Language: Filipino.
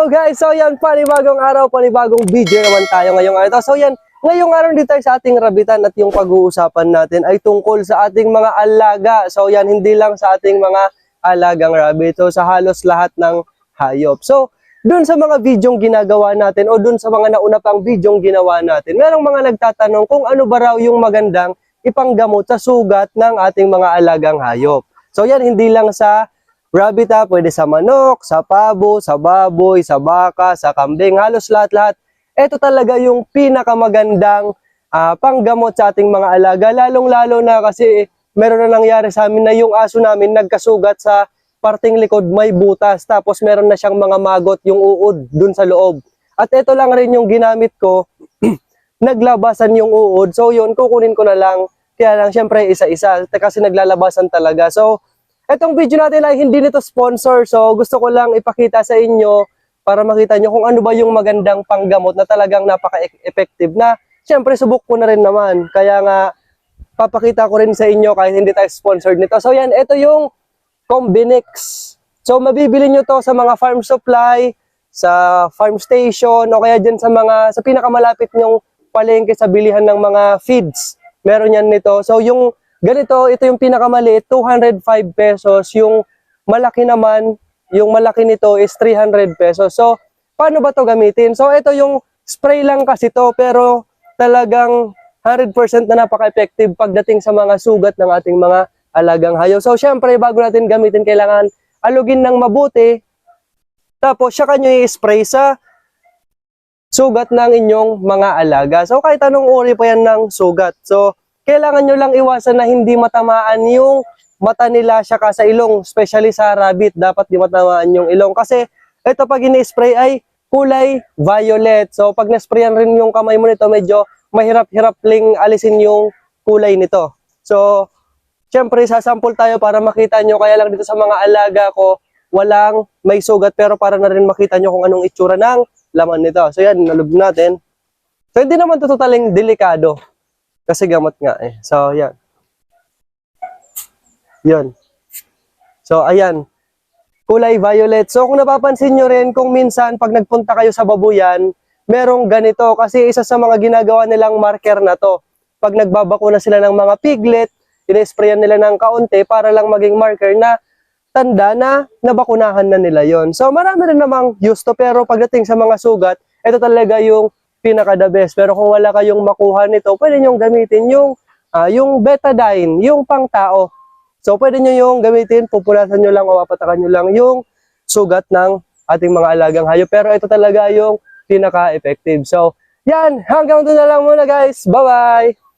Hello guys! So yan, panibagong araw, panibagong video naman tayo ngayong araw. So yan, ngayong araw dito tayo sa ating rabitan at yung pag-uusapan natin ay tungkol sa ating mga alaga. So yan, hindi lang sa ating mga alagang rabbit. So sa halos lahat ng hayop. So, dun sa mga videong ginagawa natin o dun sa mga nauna pang videong ginawa natin, merong mga nagtatanong kung ano ba raw yung magandang ipanggamot sa sugat ng ating mga alagang hayop. So yan, hindi lang sa rabbit ha, pwede sa manok, sa pabo, sa baboy, sa baka, sa kambing, halos lahat-lahat. Ito talaga yung pinakamagandang ah, panggamot sa ating mga alaga, lalong-lalo na kasi meron na nangyari sa amin na yung aso namin nagkasugat sa parting likod may butas tapos meron na siyang mga magot yung uod dun sa loob. At ito lang rin yung ginamit ko, naglabasan yung uod. So yun, kukunin ko na lang. Kaya lang, syempre, isa-isa kasi naglalabasan talaga. So, Etong video natin ay hindi nito sponsor. So gusto ko lang ipakita sa inyo para makita nyo kung ano ba yung magandang panggamot na talagang napaka-effective na syempre subok ko na rin naman. Kaya nga papakita ko rin sa inyo kahit hindi tayo sponsored nito. So yan, ito yung Combinix. So mabibili nyo to sa mga farm supply, sa farm station o kaya dyan sa mga sa pinakamalapit nyong palengke sa bilihan ng mga feeds. Meron yan nito. So yung Ganito, ito yung pinakamaliit, 205 pesos. Yung malaki naman, yung malaki nito is 300 pesos. So, paano ba to gamitin? So, ito yung spray lang kasi to, pero talagang 100% na napaka-effective pagdating sa mga sugat ng ating mga alagang hayop. So, syempre, bago natin gamitin, kailangan alugin ng mabuti. Tapos, siya kanyo i-spray sa sugat ng inyong mga alaga. So, kahit anong uri pa yan ng sugat. So, kailangan nyo lang iwasan na hindi matamaan yung mata nila siya sa ilong, especially sa rabbit, dapat di matamaan yung ilong. Kasi ito pag ini-spray ay kulay violet. So pag na-sprayan rin yung kamay mo nito, medyo mahirap-hirap ling alisin yung kulay nito. So, syempre sasampol tayo para makita nyo. Kaya lang dito sa mga alaga ko, walang may sugat pero para na rin makita nyo kung anong itsura ng laman nito. So yan, nalub natin. So hindi naman ito totaling delikado. Kasi gamot nga eh. So, yan. Yun. So, ayan. Kulay violet. So, kung napapansin nyo rin, kung minsan pag nagpunta kayo sa babuyan, merong ganito. Kasi isa sa mga ginagawa nilang marker na to. Pag nagbabakuna sila ng mga piglet, inesprayan nila ng kaunti para lang maging marker na tanda na nabakunahan na nila yon. So, marami rin namang use to. Pero pagdating sa mga sugat, ito talaga yung pinaka the best. Pero kung wala kayong makuha nito, pwede nyo gamitin yung, ah, yung betadine, yung pang tao. So, pwede nyo yung gamitin, pupulasan nyo lang o papatakan nyo lang yung sugat ng ating mga alagang hayop. Pero ito talaga yung pinaka-effective. So, yan, hanggang doon na lang muna guys. Bye-bye!